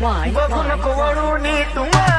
વગન કોવળું ની તું